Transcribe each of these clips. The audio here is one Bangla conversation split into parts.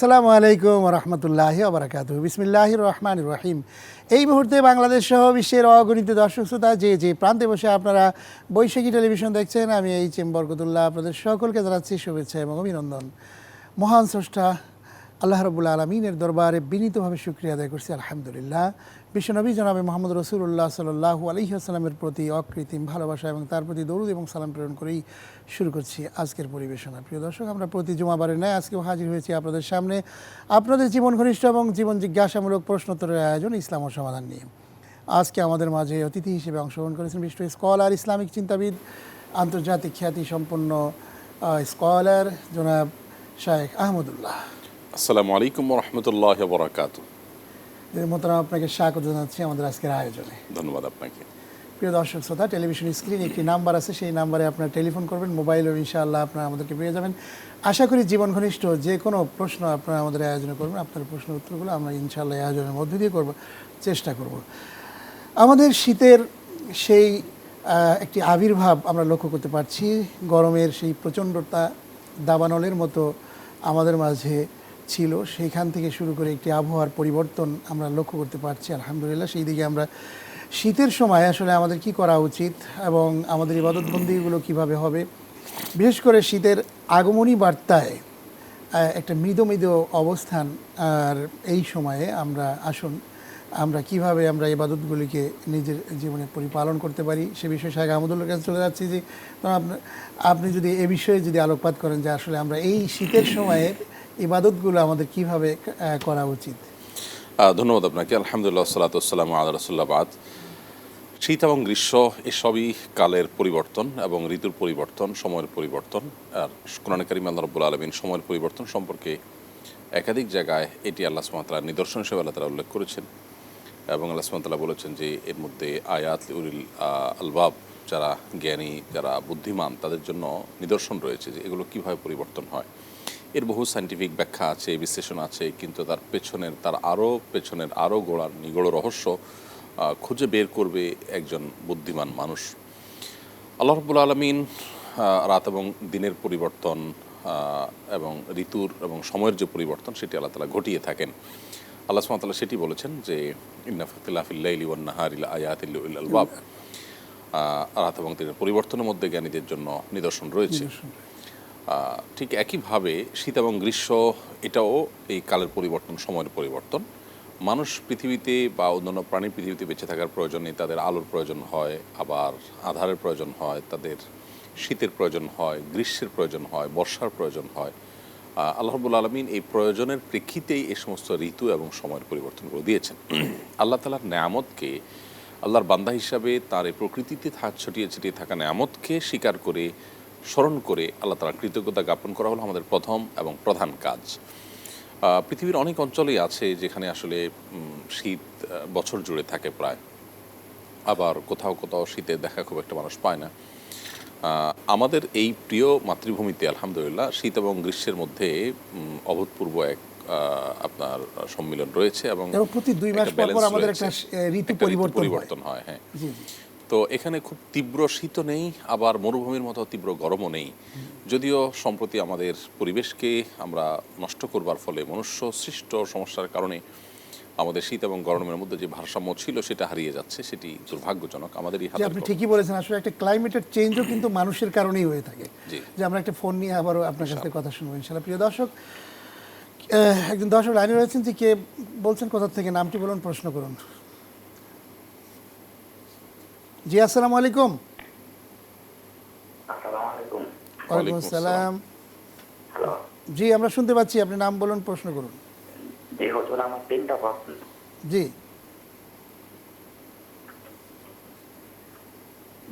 আসসালামু আলাইকুম রহমতুল্লাহ আবরাকাত বিসমিল্লাহ রহমান রহিম। এই মুহূর্তে বাংলাদেশ সহ বিশ্বের অগণিত দর্শক শ্রোতা, যে যে প্রান্তে বসে আপনারা বৈশাখী টেলিভিশন দেখছেন, আমি এই চেম বরকতুল্লাহ আপনাদের সকলকে জানাচ্ছি শুভেচ্ছা এবং অভিনন্দন। মহান স্রষ্টা, আল্লাহ রবুল্লা আলমিনের দরবারে বিনীতভাবে শুক্রিয়া আদায় করছি, আলহামদুলিল্লাহ। বিশ্বনবী জনাবে মোহাম্মদ রসুল্লাহ সাল্লাহু আলহি আসসালামের প্রতি অকৃত্রিম ভালোবাসা এবং তার প্রতি দরুদ এবং সালাম প্রেরণ করেই শুরু করছি আজকের পরিবেশনা। প্রিয় দর্শক, আমরা প্রতি জুমাবারের ন্যায় আজকেও হাজির হয়েছি আপনাদের সামনে আপনাদের জীবন ঘনিষ্ঠ এবং জীবন জিজ্ঞাসামূলক প্রশ্নোত্তরের আয়োজন ইসলাম ও সমাধান নিয়ে। আজকে আমাদের মাঝে অতিথি হিসেবে অংশগ্রহণ করেছেন বিশ্ব স্কলার, ইসলামিক চিন্তাবিদ, আন্তর্জাতিক খ্যাতি সম্পন্ন স্কলার জনাব শায়েখ আহমদুল্লাহ। আসসালামু আলাইকুম রহমতুল্লাহ বরাকাত মোতারাম আপনাকে স্বাগত জানাচ্ছি আমাদের আজকের আয়োজনে। ধন্যবাদ আপনাকে। প্রিয় দর্শক শ্রোতা টেলিভিশন স্ক্রিনে একটি নাম্বার আছে সেই নাম্বারে আপনারা টেলিফোন করবেন মোবাইলেও ইনশাআল্লাহ আপনারা আমাদেরকে পেয়ে যাবেন। আশা করি জীবন ঘনিষ্ঠ যে কোনো প্রশ্ন আপনারা আমাদের আয়োজনে করবেন আপনার প্রশ্ন উত্তরগুলো আমরা ইনশাআল্লাহ আয়োজনের মধ্য দিয়ে করব চেষ্টা করব। আমাদের শীতের সেই একটি আবির্ভাব আমরা লক্ষ্য করতে পারছি গরমের সেই প্রচণ্ডতা দাবানলের মতো আমাদের মাঝে ছিল সেইখান থেকে শুরু করে একটি আবহাওয়ার পরিবর্তন আমরা লক্ষ্য করতে পারছি, আলহামদুলিল্লাহ, সেই দিকে আমরা শীতের সময় আসলে আমাদের কি করা উচিত এবং আমাদের ইবাদতবন্দিগুলো কীভাবে হবে? বিশেষ করে শীতের আগমনী বার্তায় একটা মৃদু মৃদু অবস্থান, আর এই সময়ে আমরা আসুন, আমরা কীভাবে আমরা ইবাদতগুলিকে নিজের জীবনে পরিপালন করতে পারি, সে বিষয়ে শাহেখ আহমদুল্লার কাছে চলে যাচ্ছি যে আপনি যদি এ বিষয়ে যদি আলোকপাত করেন যে আসলে আমরা এই শীতের সময়ে ইবাদতগুলো আমাদের কীভাবে করা উচিত? ধন্যবাদ আপনাকে। আলহামদুলিল্লাহ সালাতাম আল্লাহ রসুল্লাহ বাদ। শীত এবং গ্রীষ্ম এসবই কালের পরিবর্তন এবং ঋতুর পরিবর্তন, সময়ের পরিবর্তন। আর কোরআন করিম রব্বুল আলমিন সময়ের পরিবর্তন সম্পর্কে একাধিক জায়গায় এটি আল্লাহ সুমাতালা নিদর্শন হিসেবে আল্লাহ তালা উল্লেখ করেছেন এবং আল্লাহ সুমাতালা বলেছেন যে এর মধ্যে আয়াত উরিল আলবাব, যারা জ্ঞানী, যারা বুদ্ধিমান, তাদের জন্য নিদর্শন রয়েছে যে এগুলো কীভাবে পরিবর্তন হয়। এর বহু সাইন্টিফিক ব্যাখ্যা আছে, বিশ্লেষণ আছে, কিন্তু তার পেছনের, তার আরও পেছনের আরও গোড়ার নিগড় রহস্য খুঁজে বের করবে একজন বুদ্ধিমান মানুষ। আল্লাহ রব্বুল আলমিন রাত এবং দিনের পরিবর্তন এবং ঋতুর এবং সময়ের যে পরিবর্তন, সেটি আল্লাহ তালা ঘটিয়ে থাকেন। আল্লাহ সুমাতাল্লাহ সেটি বলেছেন যে ইন্নাফিল্লাফিল্লাইলি আয়াতিল রাত এবং দিনের পরিবর্তনের মধ্যে জ্ঞানীদের জন্য নিদর্শন রয়েছে। ঠিক একইভাবে শীত এবং গ্রীষ্ম, এটাও এই কালের পরিবর্তন, সময়ের পরিবর্তন। মানুষ পৃথিবীতে বা অন্যান্য প্রাণী পৃথিবীতে বেঁচে থাকার প্রয়োজনে তাদের আলোর প্রয়োজন হয়, আবার আধারের প্রয়োজন হয়, তাদের শীতের প্রয়োজন হয়, গ্রীষ্মের প্রয়োজন হয়, বর্ষার প্রয়োজন হয়। আল্লাহবুল আল্লাহ আলমিন এই প্রয়োজনের প্রেক্ষিতেই এই সমস্ত ঋতু এবং সময়ের পরিবর্তনগুলো দিয়েছেন। আল্লাহ তালার নেয়ামতকে, আল্লাহর বান্দা হিসাবে তার এই প্রকৃতিতে ছটিয়ে ছিটিয়ে থাকা নেয়ামতকে স্বীকার করে স্মরণ করে আল্লাহ তালার কৃতজ্ঞতা জ্ঞাপন করা হলো আমাদের প্রথম এবং প্রধান কাজ। পৃথিবীর অনেক অঞ্চলেই আছে যেখানে আসলে শীত বছর জুড়ে থাকে প্রায়। আবার কোথাও কোথাও শীতে দেখা খুব একটা মানুষ পায় না। আমাদের এই প্রিয় মাতৃভূমিতে আলহামদুলিল্লাহ শীত এবং গ্রীষ্মের মধ্যে অভূতপূর্ব এক আপনার সম্মিলন রয়েছে এবং প্রতি দুই মাস পর আমাদের একটা ঋতু পরিবর্তন হয়। হ্যাঁ তো এখানে খুব তীব্র শীতও নেই আবার মরুভূমির মতো তীব্র গরমও নেই। যদিও সম্প্রতি আমাদের পরিবেশকে আমরা নষ্ট করবার ফলে মনুষ্য সৃষ্ট সমস্যার কারণে আমাদের শীত এবং গরমের মধ্যে যে ভারসাম্য ছিল সেটা হারিয়ে যাচ্ছে সেটি দুর্ভাগ্যজনক। আমাদেরই যে আপনি ঠিকই বলেছেন আসলে একটা ক্লাইমেটের চেঞ্জও কিন্তু মানুষের কারণেই হয়ে থাকে। যে আমরা একটা ফোন নিয়ে আবারও আপনার কাছ থেকে কথা শুনব ইনশাল্লাহ। প্রিয় দর্শক একজন দর্শক লাইনে রয়েছেন যে কে বলছেন কোথা থেকে নামটি বলুন প্রশ্ন করুন। জি আসসালামু আলাইকুম। ওয়ালাইকুম আসসালাম। জি আমরা শুনতে পাচ্ছি আপনি নাম বলুন প্রশ্ন করুন। জি হুজুর আমার তিনটা প্রশ্ন। জি।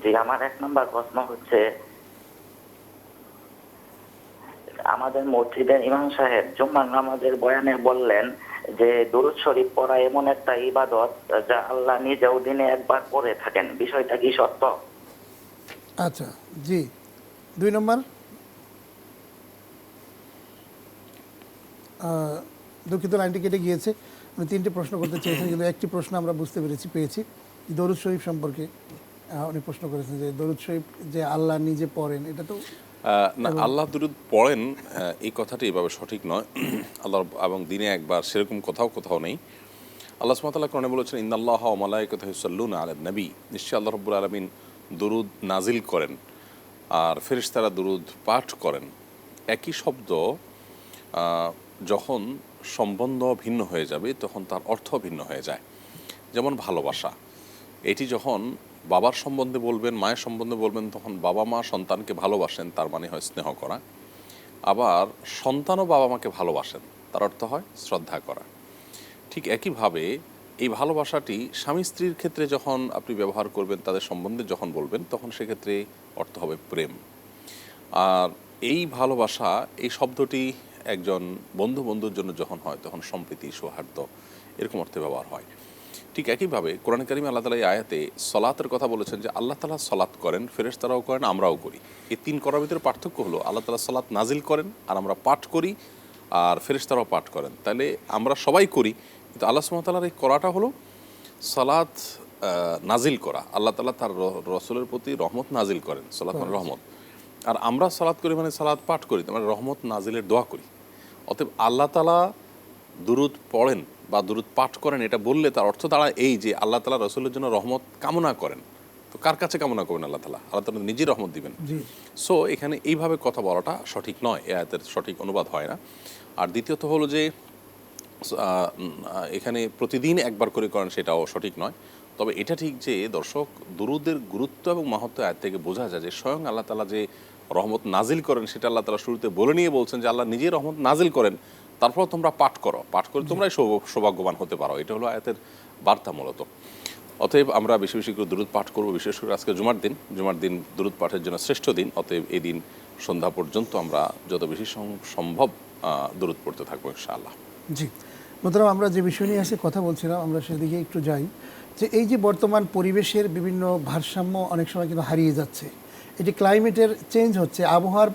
জি আমার এক নম্বর প্রশ্ন হচ্ছে আমাদের মসজিদের ইমাম সাহেব জুম্মার নামাজের বয়ানে বললেন যে দুরুদ শরীফ পড়া এমন একটা ইবাদত, যা আল্লাহ নিজেও দিনে একবার পড়ে থাকেন। বিষয়টা কি সত্য? আচ্ছা জি। দুই নম্বর। দুঃখিত লাইনটি কেটে গিয়েছে। উনি তিনটে প্রশ্ন করতে চেয়েছেন কিন্তু একটি প্রশ্ন আমরা বুঝতে পেরেছি, পেয়েছি। দরুদ শরীফ সম্পর্কে উনি প্রশ্ন করেছেন যে দরুদ শরীফ যে আল্লাহ নিজে পড়েন, এটা তো না আল্লাহ দুরুদ পড়েন এই কথাটি এভাবে সঠিক নয়। আল্লাহ এবং দিনে একবার সেরকম কোথাও কোথাও নেই। আল্লাহ সুমতাল্লাহ কোরআনে বলেছেন ইন্দাল্লাহ মালাইকত হিসাল্লুন আল নবী। নিশ্চয় আল্লাহ রব্বুল আলমিন দুরুদ নাজিল করেন আর ফেরেশতারা দুরুদ পাঠ করেন। একই শব্দ যখন সম্বন্ধ ভিন্ন হয়ে যাবে তখন তার অর্থ ভিন্ন হয়ে যায়। যেমন ভালোবাসা এটি যখন বাবার সম্বন্ধে বলবেন, মায়ের সম্বন্ধে বলবেন, তখন বাবা মা সন্তানকে ভালোবাসেন, তার মানে হয় স্নেহ করা। আবার সন্তানও বাবা মাকে ভালোবাসেন, তার অর্থ হয় শ্রদ্ধা করা। ঠিক একইভাবে এই ভালোবাসাটি স্বামী স্ত্রীর ক্ষেত্রে যখন আপনি ব্যবহার করবেন, তাদের সম্বন্ধে যখন বলবেন, তখন সেক্ষেত্রে অর্থ হবে প্রেম। আর এই ভালোবাসা, এই শব্দটি একজন বন্ধু বন্ধুর জন্য যখন হয়, তখন সম্প্রীতি, সৌহার্দ্য, এরকম অর্থে ব্যবহার হয়। ঠিক একইভাবে কোরআন করিম আল্লাহ তালা এই আয়াতে সলাতের কথা বলেছেন যে আল্লাহ তালা সলাৎ করেন ফেরেশতারাও করেন আমরাও করি। এই তিন করার ভিতরে পার্থক্য হলো আল্লাহ তালা সলাৎ নাজিল করেন আর আমরা পাঠ করি আর ফেরেশতারাও পাঠ করেন। তাহলে আমরা সবাই করি কিন্তু আল্লাহ সুমতালার এই করাটা হলো সালাত নাজিল করা। আল্লাহ তালা তার রসুলের প্রতি রহমত নাজিল করেন সালাত মানে রহমত। আর আমরা সালাত করি মানে সালাত পাঠ করি মানে রহমত নাজিলের দোয়া করি। অতএব আল্লাহ তালা দুরুদ পড়েন বা দুরুদ পাঠ করেন এটা বললে তার অর্থ দাঁড়ায় এই যে আল্লাহ তালা রসুলের জন্য রহমত কামনা করেন। তো কার কাছে কামনা করবেন আল্লাহ তালা? আল্লাহ তালা নিজেই রহমত দিবেন। সো এখানে এইভাবে কথা বলাটা সঠিক নয় এ আয়াতের সঠিক অনুবাদ হয় না। আর দ্বিতীয়ত হলো যে এখানে প্রতিদিন একবার করে করেন সেটাও সঠিক নয়। তবে এটা ঠিক যে দর্শক দুরুদের গুরুত্ব এবং মাহাত্ম আয়াত থেকে বোঝা যায় যে স্বয়ং আল্লাহ তালা যে রহমত নাজিল করেন সেটা আল্লাহ তালা শুরুতে বলে নিয়ে বলছেন যে আল্লাহ নিজেই রহমত নাজিল করেন। তারপর তোমরা পাঠ করো। পাঠ করে তোমরাই সৌভ- সৌভাগ্যবান হতে পারো। এটা হলো আয়াতের বার্তা মূলত। অতএব আমরা বেশি বেশি করে দূরত পাঠ করব। বিশেষ করে আজকে জুমার দিন। জুমার দিন দূরত পাঠের জন্য শ্রেষ্ঠ দিন। অতএব এই দিন সন্ধ্যা পর্যন্ত আমরা যত বেশি সম- সম্ভব দূরত পড়তে থাকব ইনশাআল্লাহ। জি। মোতারাম আমরা যে বিষয় নিয়ে এসে কথা বলছিলাম আমরা সেদিকে একটু যাই। যে এই যে বর্তমান পরিবেশের বিভিন্ন ভারসাম্য অনেক সময় কিন্তু হারিয়ে যাচ্ছে। এটি ক্লাইমেটের চেঞ্জ হচ্ছে। আবহাওয়ার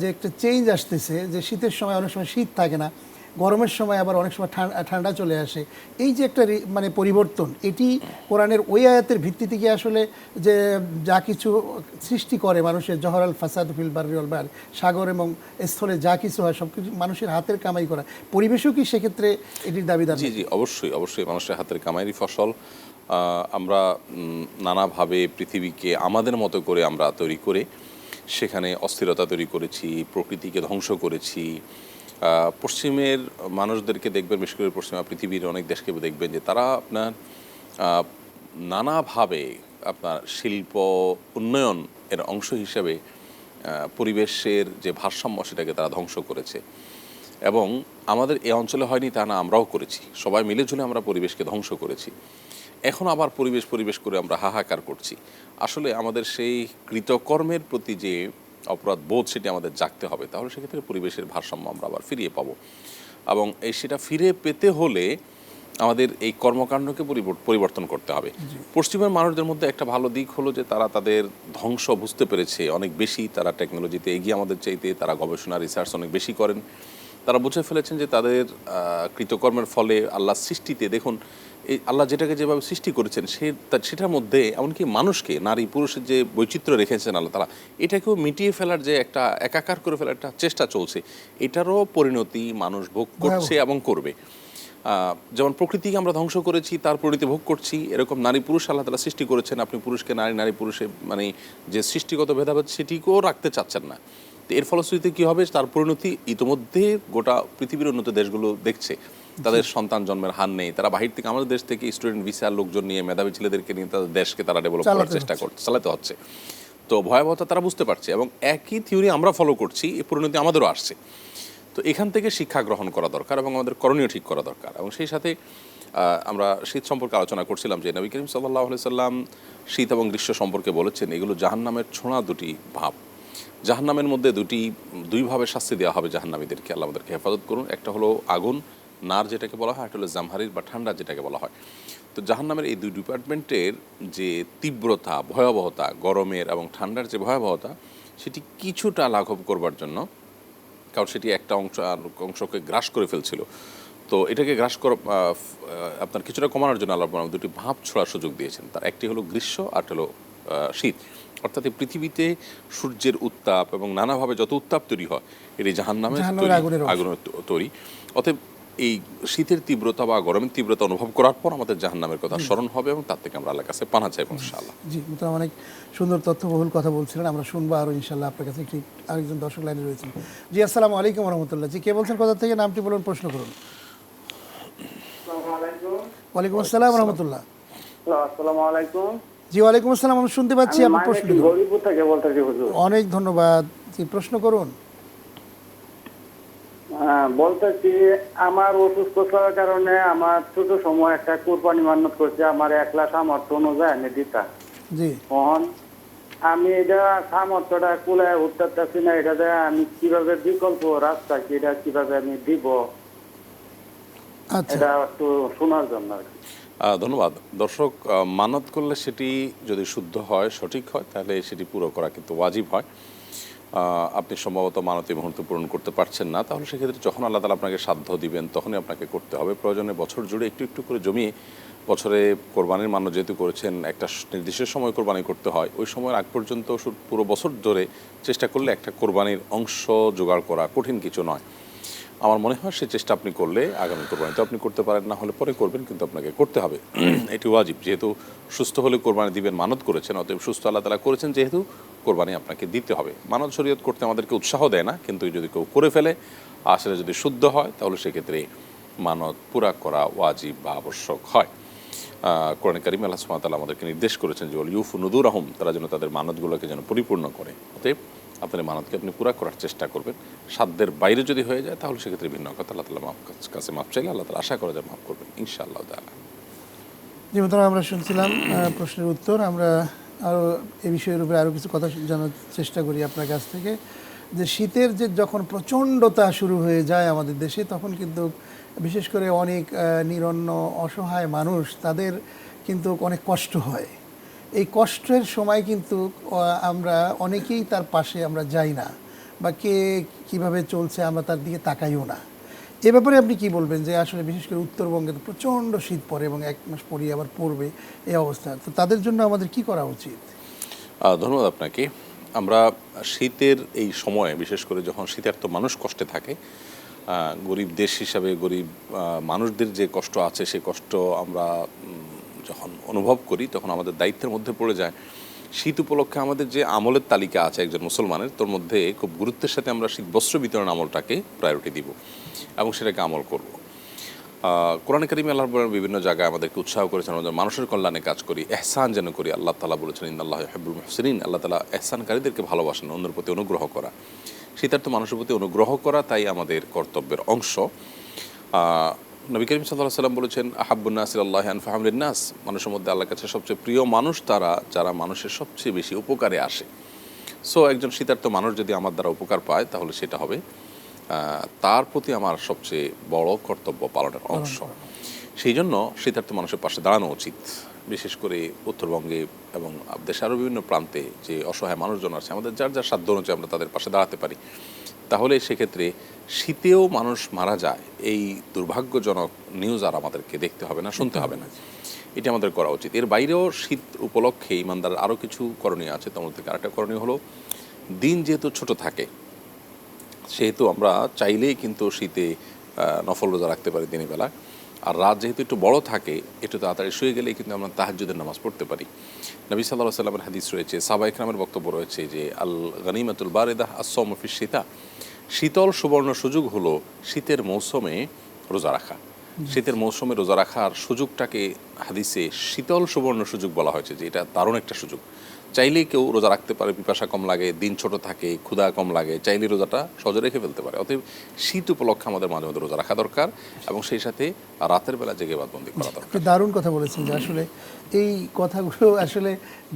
যে একটা চেঞ্জ আসতেছে, যে শীতের সময় অনেক সময় শীত থাকে না, গরমের সময় আবার অনেক সময় ঠান্ডা চলে আসে। এই যে একটা মানে পরিবর্তন, এটি কোরআনের ওই আয়াতের ভিত্তিতে কি আসলে যে যা কিছু সৃষ্টি করে মানুষের, জহরাল ফাসাদ ফিল বারিউল বার সাগর এবং স্থলে যা কিছু হয়, সব কিছু মানুষের হাতের কামাই করা। পরিবেশও কি সেক্ষেত্রে এটির দাবিদার? জি জি, অবশ্যই অবশ্যই মানুষের হাতের কামাইয়েরই ফসল। আমরা নানাভাবে পৃথিবীকে আমাদের মতো করে আমরা তৈরি করে। সেখানে অস্থিরতা তৈরি করেছি, প্রকৃতিকে ধ্বংস করেছি। পশ্চিমের মানুষদেরকে দেখবেন, বিশেষ করে পশ্চিমা পৃথিবীর অনেক দেশকে দেখবেন যে তারা আপনার নানাভাবে আপনার শিল্প, উন্নয়ন এর অংশ হিসেবে পরিবেশের যে ভারসাম্য সেটাকে তারা ধ্বংস করেছে। এবং আমাদের এই অঞ্চলে হয়নি তা না আমরাও করেছি। সবাই মিলে ঝুলে আমরা পরিবেশকে ধ্বংস করেছি। এখন আবার পরিবেশ পরিবেশ করে আমরা হাহাকার করছি। আসলে আমাদের সেই কৃতকর্মের প্রতি যে অপরাধ বোধ সেটি আমাদের জাগতে হবে। তাহলে সেক্ষেত্রে পরিবেশের ভারসাম্য আমরা আবার ফিরিয়ে পাবো। এবং এই সেটা ফিরে পেতে হলে আমাদের এই কর্মকাণ্ডকে পরিবর্তন করতে হবে। পশ্চিমের মানুষদের মধ্যে একটা ভালো দিক হলো যে তারা তাদের ধ্বংস বুঝতে পেরেছে। অনেক বেশি তারা টেকনোলজিতে এগিয়ে আমাদের চাইতে তারা গবেষণা রিসার্চ অনেক বেশি করেন। তারা বুঝে ফেলেছেন যে তাদের কৃতকর্মের ফলে আল্লাহ সৃষ্টিতে দেখুন এই আল্লাহ যেটাকে যেভাবে সৃষ্টি করেছেন সে সেটার মধ্যে এমনকি মানুষকে নারী পুরুষের যে বৈচিত্র্য রেখেছেন আল্লাহ তারা এটাকেও মিটিয়ে ফেলার যে একটা একাকার করে ফেলার একটা চেষ্টা চলছে এটারও পরিণতি মানুষ ভোগ করছে এবং করবে। যেমন প্রকৃতিকে আমরা ধ্বংস করেছি তার পরিণতি ভোগ করছি এরকম নারী পুরুষ আল্লাহ তালা সৃষ্টি করেছেন আপনি পুরুষকে নারী নারী পুরুষে মানে যে সৃষ্টিগত ভেদাভেদ সেটিকেও রাখতে চাচ্ছেন না। তো এর ফলশ্রুতিতে কী হবে? তার পরিণতি ইতিমধ্যে গোটা পৃথিবীর উন্নত দেশগুলো দেখছে। তাদের সন্তান জন্মের হার নেই। তারা বাহির থেকে আমাদের দেশ থেকে স্টুডেন্ট ভিসার লোকজন নিয়ে মেধাবী ছেলেদেরকে নিয়ে তাদের দেশকে তারা ডেভেলপ করার চেষ্টা করছে চালাতে হচ্ছে। তো ভয়াবহতা তারা বুঝতে পারছে এবং একই থিওরি আমরা ফলো করছি এই পরিণতি আমাদেরও আসছে। তো এখান থেকে শিক্ষা গ্রহণ করা দরকার এবং আমাদের করণীয় ঠিক করা দরকার এবং সেই সাথে আমরা শীত সম্পর্কে আলোচনা করছিলাম যে নবী করিম সাল্লাহ সাল্লাম শীত এবং গ্রীষ্ম সম্পর্কে বলেছেন এগুলো জাহান্নামের ছোঁড়া দুটি ভাব। জাহান্নামের মধ্যে দুটি দুইভাবে শাস্তি দেওয়া হবে জাহান্নামীদেরকে আল্লাহ আমাদেরকে হেফাজত করুন। একটা হলো আগুন নার যেটাকে বলা হয় একটা হলো জামহারির বা ঠান্ডা যেটাকে বলা হয়। তো জাহান্নামের এই দুই ডিপার্টমেন্টের যে তীব্রতা ভয়াবহতা গরমের এবং ঠান্ডার যে ভয়াবহতা সেটি কিছুটা লাঘব করবার জন্য কারণ সেটি একটা অংশ অংশকে গ্রাস করে ফেলছিল। তো এটাকে গ্রাস করা আপনার কিছুটা কমানোর জন্য আল্লাহ আমাদের দুটি ভাব ছোড়ার সুযোগ দিয়েছেন। তার একটি হলো গ্রীষ্ম আর হলো শীত। অর্থাৎ এই পৃথিবীতে সূর্যের উত্তাপ এবং নানাভাবে যত উত্তাপ তৈরি হয় এটি জাহান নামে আগুনের আগুনের তৈরি। অতএব এই শীতের তীব্রতা বা গরমের তীব্রতা অনুভব করার পর আমাদের জাহান্নামের কথা স্মরণ হবে এবং তার থেকে আমরা আল্লাহর কাছে পানা চাইব ইনশাআল্লাহ। জি মোতারাম অনেক সুন্দর তথ্যবহুল কথা বলছিলেন। আমরা শুনব আরও ইনশাল্লাহ আপনার কাছে একটি আরেকজন দর্শক লাইনে রয়েছেন। জি আসসালামু আলাইকুম রহমতুল্লাহ। জি কে বলছেন? কোথা থেকে নামটি বলুন প্রশ্ন করুন। ওয়ালাইকুম আসসালাম রহমতুল্লাহ। আসসালামু আলাইকুম। জি ওয়ালাইকুম আসসালাম। আমি শুনতে পাচ্ছি আপনার প্রশ্ন অনেক ধন্যবাদ। জি প্রশ্ন করুন। হ্যাঁ, বলতেছি আমার অসুস্থতার কারণে আমার ছোট সময় একটা কোরবানি মান্যত করছে আমার একলা সামর্থ্য অনুযায়ী আমি দিতা জি। তখন আমি এটা সামর্থ্যটা কুলায় উঠতে না এটাতে আমি কীভাবে বিকল্প রাস্তা কি এটা কীভাবে আমি দিব আচ্ছা। এটা একটু শোনার জন্য আর কি। ধন্যবাদ। দর্শক মানত করলে সেটি যদি শুদ্ধ হয় সঠিক হয় তাহলে সেটি পুরো করা কিন্তু ওয়াজিব হয়। আপনি সম্ভবত মানতি মুহূর্ত পূরণ করতে পারছেন না, তাহলে সেক্ষেত্রে যখন আল্লাহ তালা আপনাকে সাধ্য দিবেন, তখনই আপনাকে করতে হবে। প্রয়োজনে বছর জুড়ে একটু একটু করে জমিয়ে বছরে কোরবানির মান্য যেহেতু করেছেন, একটা নির্দিষ্ট সময় কোরবানি করতে হয়, ওই সময়ের আগ পর্যন্ত পুরো বছর ধরে চেষ্টা করলে একটা কোরবানির অংশ জোগাড় করা কঠিন কিছু নয়। আমার মনে হয় সেই চেষ্টা আপনি করলে আগামী কোরবানিতে আপনি করতে পারেন, না হলে পরে করবেন, কিন্তু আপনাকে করতে হবে। এটি ওয়াজিব। যেহেতু সুস্থ হলে কোরবানি দিবেন, মানত করেছেন, অতএব সুস্থ আল্লাহ তালা করেছেন, যেহেতু কোরবানি আপনাকে দিতে হবে। মানত শরীয়ত করতে আমাদেরকে উৎসাহ দেয় না, কিন্তু যদি কেউ করে ফেলে আর সেটা যদি শুদ্ধ হয়, তাহলে সেক্ষেত্রে মানত পুরা করা ওয়াজিব বা আবশ্যক হয়। কোরআন করিম আল্লাহ সুমাতাল আমাদেরকে নির্দেশ করেছেন যে ইউফ নুদুর আহম তারা যেন তাদের মানতগুলোকে যেন পরিপূর্ণ করে। অতএব আপনার মানতকে আপনি পুরা করার চেষ্টা করবেন। সাধ্যের বাইরে যদি হয়ে যায়, তাহলে সেক্ষেত্রে ভিন্ন কথা। আল্লাহ তালা মাফ কাছে মাফ চাইলে আল্লাহ তালা আশা করা যায় মাফ করবেন, ইনশাআল্লাহ তাআলা। জি আমরা শুনছিলাম প্রশ্নের উত্তর। আমরা আরও এ বিষয়ের উপরে আরও কিছু কথা জানার চেষ্টা করি আপনার কাছ থেকে। যে শীতের যে যখন প্রচণ্ডতা শুরু হয়ে যায় আমাদের দেশে, তখন কিন্তু বিশেষ করে অনেক নিরন্ন, অসহায় মানুষ, তাদের কিন্তু অনেক কষ্ট হয়। এই কষ্টের সময় কিন্তু আমরা অনেকেই তার পাশে আমরা যাই না বা কে কীভাবে চলছে আমরা তার দিকে তাকাইও না। এ ব্যাপারে আপনি কি বলবেন যে আসলে বিশেষ করে উত্তরবঙ্গে তো প্রচণ্ড শীত পড়ে এবং এক মাস পরেই আবার পড়বে এই অবস্থা। তো তাদের জন্য আমাদের কি করা উচিত? ধন্যবাদ আপনাকে। আমরা শীতের এই সময়ে, বিশেষ করে যখন শীতার্থ মানুষ কষ্টে থাকে গরিব দেশ হিসাবে গরিব মানুষদের যে কষ্ট আছে, সে কষ্ট আমরা যখন অনুভব করি, তখন আমাদের দায়িত্বের মধ্যে পড়ে যায়। শীত উপলক্ষে আমাদের যে আমলের তালিকা আছে একজন মুসলমানের, তোর মধ্যে খুব গুরুত্বের সাথে আমরা শীত বস্ত্র বিতরণ আমলটাকে প্রায়োরিটি দিব এবং সেটাকে আমল করব। কোরআন করিম আল্লাহ বিভিন্ন জায়গায় আমাদেরকে উৎসাহ করেছেন আমাদের মানুষের কল্যাণে কাজ করি, এহসান যেন করি। আল্লাহ তালা বলেছেন ইন্দাল্লাহ হেবুল মহসিন আল্লাহ তালা এহসানকারীদেরকে ভালোবাসেন, অন্যের প্রতি অনুগ্রহ করা। শীতার্থ মানুষের প্রতি অনুগ্রহ করা তাই আমাদের কর্তব্যের অংশ। নবী করিম সাল্লাহ সাল্লাম বলেছেন আহাবুন্নাসির আল্লাহ আনফাহামলিন নাস। মানুষের মধ্যে আল্লাহর কাছে সবচেয়ে প্রিয় মানুষ তারা যারা মানুষের সবচেয়ে বেশি উপকারে আসে। সো একজন শীতার্থ মানুষ যদি আমার দ্বারা উপকার পায় তাহলে সেটা হবে তার প্রতি আমার সবচেয়ে বড় কর্তব্য পালনের অংশ। সেই জন্য শীতার্থ মানুষের পাশে দাঁড়ানো উচিত। বিশেষ করে উত্তরবঙ্গে এবং দেশের আরও বিভিন্ন প্রান্তে যে অসহায় মানুষজন আছে আমাদের যার যার সাধ্য অনুযায়ী আমরা তাদের পাশে দাঁড়াতে পারি। তাহলে সেক্ষেত্রে শীতেও মানুষ মারা যায়, এই দুর্ভাগ্যজনক নিউজ আর আমাদেরকে দেখতে হবে না, শুনতে হবে না। এটি আমাদের করা উচিত। এর বাইরেও শীত উপলক্ষে ইমানদার আরও কিছু করণীয় আছে। তার মধ্যে আরেকটা করণীয় হলো, দিন যেহেতু ছোট থাকে, সেহেতু আমরা চাইলেই কিন্তু শীতে নফল রোজা রাখতে পারি দিনের বেলা। আর রাত যেহেতু একটু বড় থাকে, একটু তাড়াতাড়ি শুয়ে গেলেই কিন্তু আমরা তাহাজ্জুদের নামাজ পড়তে পারি। নবী সাল্লাহ সাল্লামের হাদিস রয়েছে সাবা ইকরামের বক্তব্য রয়েছে যে আল গনিমাতুল বারেদাহ আসম ফিস শীতা শীতল সুবর্ণ সুযোগ হলো শীতের মৌসুমে রোজা রাখা। শীতের মৌসুমে রোজা রাখার সুযোগটাকে হাদিসে শীতল সুবর্ণ সুযোগ বলা হয়েছে যে এটা দারুণ একটা সুযোগ। চাইলেই কেউ রোজা রাখতে পারে পিপাসা কম লাগে দিন ছোট থাকে ক্ষুধা কম লাগে চাইলে রোজাটা সহজে রেখে ফেলতে পারে। অতএব শীত উপলক্ষে আমাদের মাঝে মধ্যে রোজা রাখা দরকার এবং সেই সাথে রাতের বেলা জেগে বাদ বাদবন্দি করা দরকার। দারুণ কথা বলেছেন যে আসলে এই কথাগুলো আসলে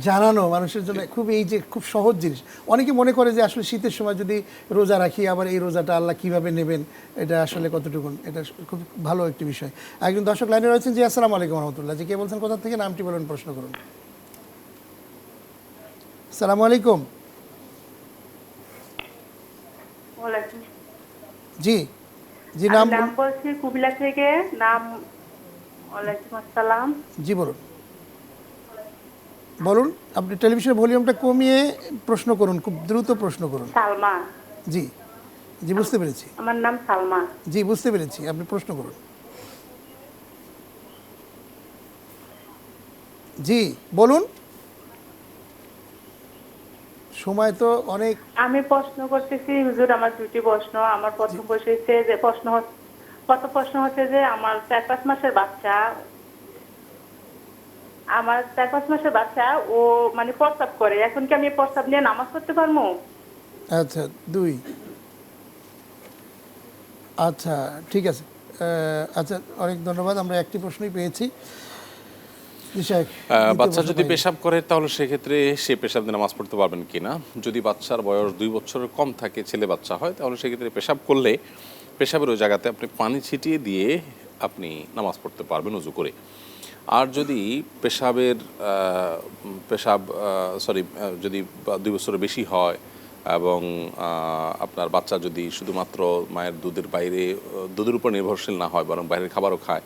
জানানো মানুষের জন্য খুব এই যে খুব সহজ জিনিস। অনেকে মনে করে যে আসলে শীতের সময় যদি রোজা রাখি আবার এই রোজাটা আল্লাহ কীভাবে নেবেন? এটা আসলে কতটুকু এটা খুব ভালো একটি বিষয়। একজন দর্শক লাইনে রয়েছেন জি আসসালামু আলাইকুম রহমতুল্লাহ। জি কে বলছেন? কোথা থেকে? নামটি বলুন প্রশ্ন করুন। সালামু আলাইকুম। জি জি নাম নাম বলছি কুমিল্লা থেকে নাম ওয়ালাইকুম আসসালাম। জি বলুন। বলুন আপনি টেলিভিশনের ভলিউমটা কমিয়ে প্রশ্ন করুন খুব দ্রুত প্রশ্ন করুন। সালমা জি জি বুঝতে পেরেছি। আমার নাম সালমা জি বুঝতে পেরেছি আপনি প্রশ্ন করুন। জি বলুন। সময় তো অনেক। আমি প্রশ্ন করতেছি হুজুর আমার দুটি প্রশ্ন। আমার প্রথম প্রশ্ন হচ্ছে যে প্রশ্ন কত প্রশ্ন হচ্ছে যে আমার চার পাঁচ মাসের বাচ্চা আমার চার পাঁচ মাসের বাচ্চা ও মানে প্রস্তাব করে। এখন কি আমি প্রস্তাব নিয়ে নামাজ পড়তে পারব? আচ্ছা দুই। আচ্ছা ঠিক আছে। আচ্ছা অনেক ধন্যবাদ আমরা একটি প্রশ্নই পেয়েছি জি, শেখ, আহ, দ্বিতীয় বাচ্চা যদি পেশাব করে তাহলে সেক্ষেত্রে সে পেশাব দিয়ে নামাজ পড়তে পারবেন কিনা? যদি বাচ্চার বয়স দুই বছরের কম থাকে ছেলে বাচ্চা হয় তাহলে সেক্ষেত্রে পেশাব করলে পেশাবের ওই জায়গাতে আপনি পানি ছিটিয়ে দিয়ে আপনি নামাজ পড়তে পারবেন উজু করে। আর যদি পেশাবের পেশাব সরি যদি দুই বছরের বেশি হয় এবং আপনার বাচ্চা যদি শুধুমাত্র মায়ের দুধের বাইরে দুধের উপর নির্ভরশীল না হয় বরং বাইরের খাবারও খায়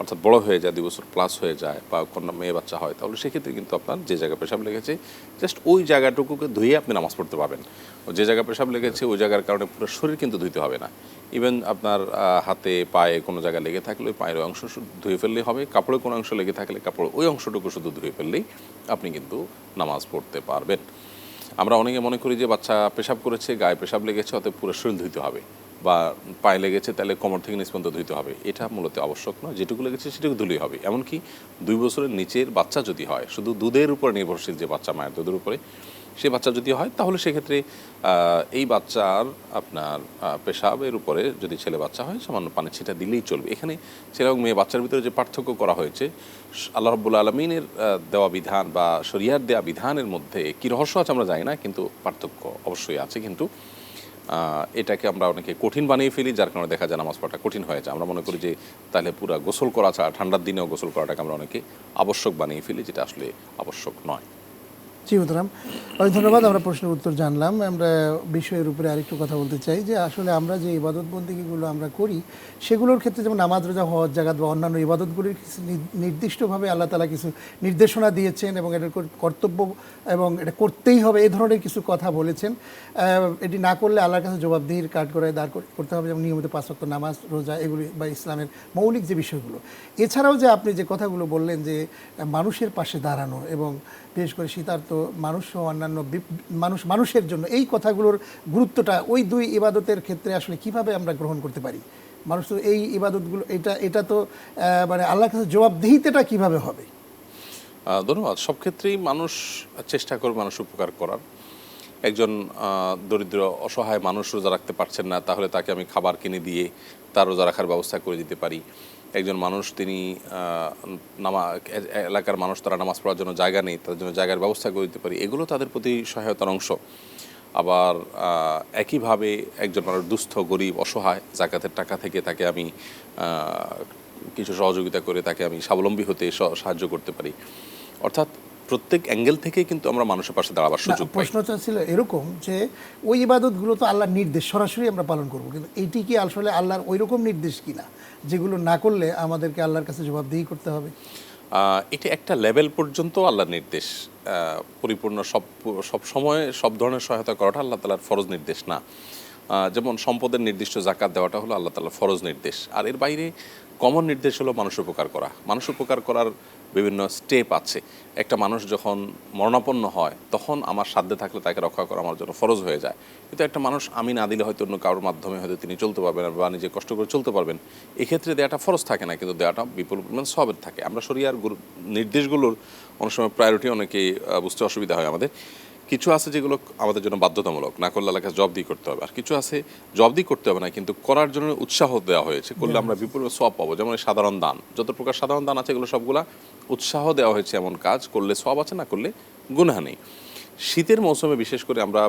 অর্থাৎ বড় হয়ে যায় দুই বছর প্লাস হয়ে যায় বা কোনো মেয়ে বাচ্চা হয়, তাহলে সেক্ষেত্রে কিন্তু আপনার যে জায়গায় পেশাব লেগেছে জাস্ট ওই জায়গাটুকুকে ধুয়ে আপনি নামাজ পড়তে পারবেন। ও যে জায়গায় পেশাব লেগেছে, ওই জায়গার কারণে পুরো শরীর কিন্তু ধুইতে হবে না। ইভেন আপনার হাতে, পায়ে কোনো জায়গায় লেগে থাকলে ওই পায়ের অংশ ধুয়ে ফেললেই হবে, কাপড়ে কোনো অংশ লেগে থাকলে কাপড় ওই অংশটুকু শুধু ধুয়ে ফেললেই আপনি কিন্তু নামাজ পড়তে পারবেন। আমরা অনেকে মনে করি যে বাচ্চা পেশাব করেছে, গায়ে পেশাব লেগেছে, অতএব পুরো শরীর ধুইতে হবে। বা পায়ে লেগেছে, তাহলে কোমর থেকে নিচ ধুইতে হবে। এটা মূলত আবশ্যক নয়। যেটুকু লেগেছে সেটুকু ধুলেই হবে। এমনকি দুই বছরের নিচের বাচ্চা যদি হয়, শুধু দুধের উপর নির্ভরশীল যে বাচ্চা মায়ের দুধের উপরে সে বাচ্চা যদি হয়, তাহলে সেক্ষেত্রে এই বাচ্চার আপনার পেশাবের উপরে যদি ছেলে বাচ্চা হয়, সামান্য পানি ছিটা দিলেই চলবে। এখানে ছেলে এবং মেয়ে বাচ্চার ভিতরে যে পার্থক্য করা হয়েছে, আল্লাহ রব্বুল আলমিনের দেওয়া বিধান বা শরিয়ার দেওয়া বিধানের মধ্যে কী রহস্য আছে আমরা জানি না, কিন্তু পার্থক্য অবশ্যই আছে। কিন্তু এটাকে আমরা অনেকে কঠিন বানিয়ে ফেলি, যার কারণে দেখা যায় নামাজ পড়াটা কঠিন হয়ে যায়। আমরা মনে করি যে তাহলে পুরো গোসল করা ছাড়া, ঠান্ডার দিনেও গোসল করাটাকে আমরা অনেকে আবশ্যক বানিয়ে ফেলি, যেটা আসলে আবশ্যক নয়। জি হুতরাম অনেক ধন্যবাদ, আমরা প্রশ্নের উত্তর জানলাম। আমরা বিষয়ের উপরে আরেকটু কথা বলতে চাই যে আসলে আমরা যে ইবাদত বন্দিগুলো আমরা করি, সেগুলোর ক্ষেত্রে যেমন নামাজ, রোজা হওয়ার জায়গা বা অন্যান্য ইবাদতগুলির কিছু নির্দিষ্টভাবে আল্লাহ তালা কিছু নির্দেশনা দিয়েছেন এবং এটার কর্তব্য এবং এটা করতেই হবে এই ধরনের কিছু কথা বলেছেন। এটি না করলে আল্লাহর কাছে জবাবদিহির কাঠ করে দাঁড় করে- করতে হবে, যেমন নিয়মিত পাঁচ ওয়াক্ত নামাজ, রোজা, এগুলি বা ইসলামের মৌলিক যে বিষয়গুলো। এছাড়াও যে আপনি যে কথাগুলো বললেন যে মানুষের পাশে দাঁড়ানো এবং বিশেষ করে শীতার্থ, মানুষ সহ অন্যান্য মানুষ, মানুষের জন্য এই কথাগুলোর গুরুত্বটা ওই দুই ইবাদতের ক্ষেত্রে আসলে কীভাবে আমরা গ্রহণ করতে পারি? মানুষ তো এই ইবাদতগুলো, এটা এটা তো মানে আল্লাহর কাছে জবাবদিহিতেটা কীভাবে হবে? ধন্যবাদ। সব ক্ষেত্রেই মানুষ চেষ্টা করবে মানুষ উপকার করার। একজন দরিদ্র, অসহায় মানুষ রোজা রাখতে পারছেন না, তাহলে তাকে আমি খাবার কিনে দিয়ে তার রোজা রাখার ব্যবস্থা করে দিতে পারি। একজন মানুষ, তিনি নামা, এলাকার মানুষ, তারা নামাজ পড়ার জন্য জায়গা নেই, তাদের জন্য জায়গার ব্যবস্থা করে দিতে পারি। এগুলো তাদের প্রতি সহায়তার অংশ। আবার একইভাবে একজন মানুষ দুস্থ, গরিব, অসহায়, জাকাতের টাকা থেকে তাকে আমি কিছু সহযোগিতা করে তাকে আমি স্বাবলম্বী হতে সাহায্য করতে পারি। অর্থাৎ প্রত্যেক অ্যাঙ্গেল থেকে কিন্তু আমরা মানুষের পাশে দাঁড়াবার সুযোগ পাই। প্রশ্নটা ছিল এরকম যে ওই ইবাদতগুলো তো আল্লাহর নির্দেশ সরাসরি আমরা পালন করব কিন্তু এইটি কি আসলে আল্লাহর ওই রকম নির্দেশ কিনা যেগুলো না করলে আমাদেরকে আল্লাহর কাছে জবাবদিহি করতে হবে? এটা একটা লেভেল পর্যন্ত আল্লাহর নির্দেশ। পরিপূর্ণ সব সব সময় সব ধরনের সহায়তা করাটা আল্লাহ তালার ফরজ নির্দেশ না। যেমন সম্পদের নির্দিষ্ট জাকাত দেওয়াটা হলো আল্লাহ তালার ফরজ নির্দেশ। আর এর বাইরে কমন নির্দেশ হলো মানুষ উপকার করা। মানুষ উপকার করার বিভিন্ন স্টেপ আছে। একটা মানুষ যখন মরণাপন্ন হয়, তখন আমার সাধ্যে থাকলে তাকে রক্ষা করা আমার জন্য ফরজ হয়ে যায়। কিন্তু একটা মানুষ আমি না দিলে হয়তো অন্য কারোর মাধ্যমে হয়তো তিনি চলতে পারবেন বা নিজে কষ্ট করে চলতে পারবেন। এক্ষেত্রে দেওয়াটা ফরজ থাকে না, কিন্তু দেওয়াটা বিপুল পরিমাণ সবের থাকে। আমরা শরিয়ার নির্দেশগুলোর অনেক সময় প্রায়োরিটি অনেকেই বুঝতে অসুবিধা হয় আমাদের। কিছু আছে যেগুলো আমাদের জন্য বাধ্যতামূলক। না করলে কাছে জবাবদি করতে হবে। আর কিছু আছে জবাবদি করতে হবে না কিন্তু করার জন্য উৎসাহ দেওয়া হয়েছে। করলে আমরা বিপুল সব পাবো। যেমন সাধারণ দান। যত প্রকার সাধারণ দান আছে এগুলো সবগুলা উৎসাহ দেওয়া হয়েছে এমন কাজ। করলে সব আছে না করলে গুনাহ নেই। শীতের মৌসুমে বিশেষ করে আমরা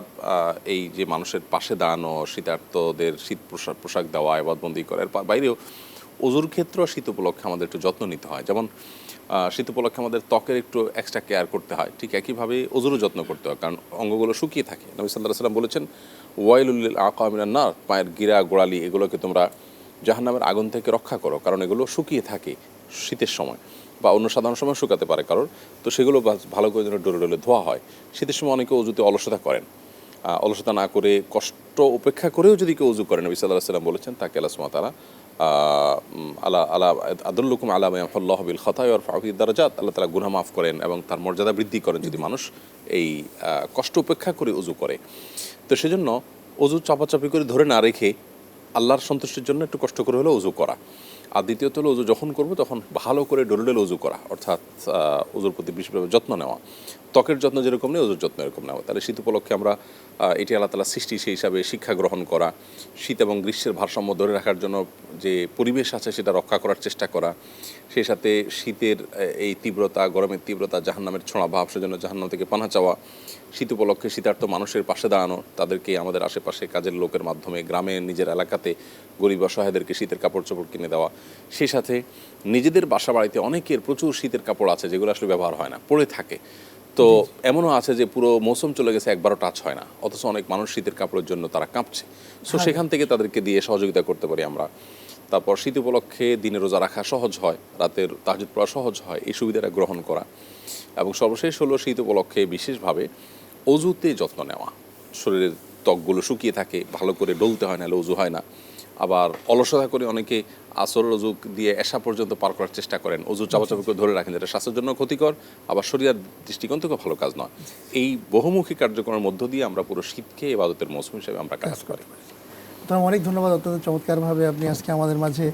এই যে মানুষের পাশে দাঁড়ানো শীতার্থদের শীত পোশাক পোশাক দেওয়া এবাদবন্দি করার বাইরেও অজুর ক্ষেত্রেও শীত উপলক্ষে আমাদের একটু যত্ন নিতে হয়। যেমন শীত উপলক্ষে আমাদের ত্বকের একটু এক্সট্রা কেয়ার করতে হয়। ঠিক একইভাবে অজুরও যত্ন করতে হয়, কারণ অঙ্গগুলো শুকিয়ে থাকে। নবী সাল্লাহ সাল্লাম বলেছেন ওয়াইলুল্লিল আকামিনার না পায়ের গিরা, গোড়ালি, এগুলোকে তোমরা জাহান্নামের আগুন থেকে রক্ষা করো, কারণ এগুলো শুকিয়ে থাকে শীতের সময় বা অন্য সাধারণ সময় শুকাতে পারে কারোর তো সেগুলো ভালো করে যেন ডলে ডলে ধোয়া হয়। শীতের সময় অনেকে অজুতে অলসতা করেন। অলসতা না করে কষ্ট উপেক্ষা করেও যদি কেউ উজু করেন নবী সাল্লাহ সাল্লাম বলেছেন, তাকে আল্লাহ সুমা তারা আলা আলা আদুল্লুকুম আলা আল্লাহ বিল খতায় দারাজাত। আল্লাহ তালা গুনাহ মাফ করেন এবং তার মর্যাদা বৃদ্ধি করেন যদি মানুষ এই কষ্ট উপেক্ষা করে উজু করে। তো সেজন্য অজু চাপাচাপি করে ধরে না রেখে আল্লাহর সন্তুষ্টির জন্য একটু কষ্ট করে হলেও উজু করা। আর দ্বিতীয়ত হলো উজু যখন করব তখন ভালো করে ডলে ডলে উজু করা, অর্থাৎ উজুর প্রতি বিশেষভাবে যত্ন নেওয়া। ত্বকের যত্ন যেরকম নেই উজুর যত্ন এরকম নেওয়া। তাহলে শীত উপলক্ষে আমরা এটি আল্লাহ তালা সৃষ্টি সেই হিসাবে শিক্ষা গ্রহণ করা, শীত এবং গ্রীষ্মের ভারসাম্য ধরে রাখার জন্য যে পরিবেশ আছে সেটা রক্ষা করার চেষ্টা করা, সেই সাথে শীতের এই তীব্রতা, গরমের তীব্রতা, জাহান্নামের ছোঁয়া ভাব, সেজন্য জাহান্নাম থেকে পানা চাওয়া, শীত উপলক্ষে শীতার্থ মানুষের পাশে দাঁড়ানো, তাদেরকে আমাদের আশেপাশে কাজের লোকের মাধ্যমে গ্রামে নিজের এলাকাতে গরিব অসহায়দেরকে শীতের কাপড় চোপড় কিনে দেওয়া, সেই সাথে নিজেদের বাসা বাড়িতে অনেকের প্রচুর শীতের কাপড় আছে যেগুলো আসলে ব্যবহার হয় না, পড়ে থাকে। তো এমনও আছে যে পুরো মৌসুম চলে গেছে একবারও টাচ হয় না। অথচ অনেক মানুষ শীতের কাপড়ের জন্য তারা কাঁপছে। সো সেখান থেকে তাদেরকে দিয়ে সহযোগিতা করতে পারি আমরা। তারপর শীত উপলক্ষে দিনে রোজা রাখা সহজ হয় রাতের তাহাজুদ পড়া সহজ হয় এই সুবিধাটা গ্রহণ করা। এবং সর্বশেষ হলো শীত উপলক্ষে বিশেষভাবে অজুতে যত্ন নেওয়া। শরীরের ত্বকগুলো শুকিয়ে থাকে ভালো করে ডলতে হয় নাহলে অজু হয় না। আবার অলসতা করে অনেকে আসর অজু দিয়ে এসা পর্যন্ত পার করার চেষ্টা করেন। অজু চাপাচাপি করে ধরে রাখেন যেটা স্বাস্থ্যের জন্য ক্ষতিকর আবার শরীরের দৃষ্টিকোণ থেকেও ভালো কাজ নয়। এই বহুমুখী কার্যক্রমের মধ্য দিয়ে আমরা পুরো শীতকে ইবাদতের মৌসুম হিসেবে আমরা কাজ করি। তোমার অনেক ধন্যবাদ অত্যন্ত চমৎকারভাবে আপনি আজকে আমাদের মাঝে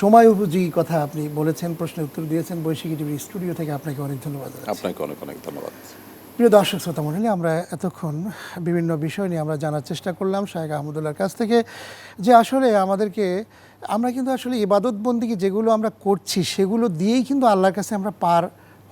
সময় উপযোগী কথা আপনি বলেছেন প্রশ্নের উত্তর দিয়েছেন। বৈশাখী টিভির স্টুডিও থেকে আপনাকে অনেক ধন্যবাদ আপনাকে অনেক অনেক ধন্যবাদ। প্রিয় দর্শক, শ্রোতা মণ্ডলী, আমরা এতক্ষণ বিভিন্ন বিষয় নিয়ে আমরা জানার চেষ্টা করলাম শাহেক আহমদুল্লাহর কাছ থেকে যে আসলে আমাদেরকে, আমরা কিন্তু আসলে ইবাদতবন্দিকে যেগুলো আমরা করছি সেগুলো দিয়েই কিন্তু আল্লাহর কাছে আমরা পার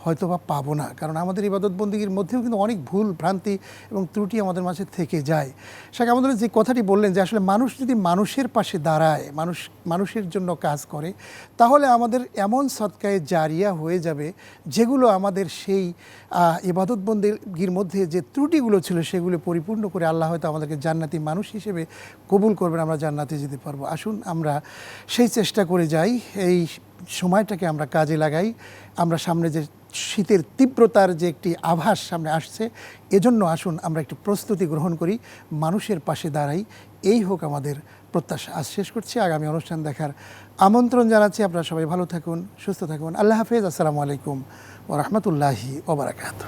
হয়তো বা পাবো না। কারণ আমাদের ইবাদত বন্দিগির মধ্যেও কিন্তু অনেক ভুল ভ্রান্তি এবং ত্রুটি আমাদের মাঝে থেকে যায়। শাহেক আমাদের যে কথাটি বললেন যে আসলে মানুষ যদি মানুষের পাশে দাঁড়ায় মানুষ মানুষের জন্য কাজ করে তাহলে আমাদের এমন সৎকায়ে জারিয়া হয়ে যাবে যেগুলো আমাদের সেই আহ, ইবাদত বন্দিগির মধ্যে যে ত্রুটিগুলো ছিল সেগুলো পরিপূর্ণ করে আল্লাহ হয়তো আমাদেরকে জান্নাতি মানুষ হিসেবে কবুল করবেন আমরা জান্নাতে যেতে পারব। আসুন আমরা সেই চেষ্টা করে যাই এই সময়টাকে আমরা কাজে লাগাই, আমরা সামনে যে শীতের তীব্রতার যে একটি আভাস সামনে আসছে, এজন্য আসুন আমরা একটি প্রস্তুতি গ্রহণ করি, মানুষের পাশে দাঁড়াই, এই হোক আমাদের প্রত্যাশা। আজ শেষ করছি, আগামী অনুষ্ঠান দেখার আমন্ত্রণ জানাচ্ছি, আপনারা সবাই ভালো থাকুন, সুস্থ থাকুন, আল্লাহ হাফেজ, আসসালামু আলাইকুম ও রহমতুল্লাহি ওবরাকাত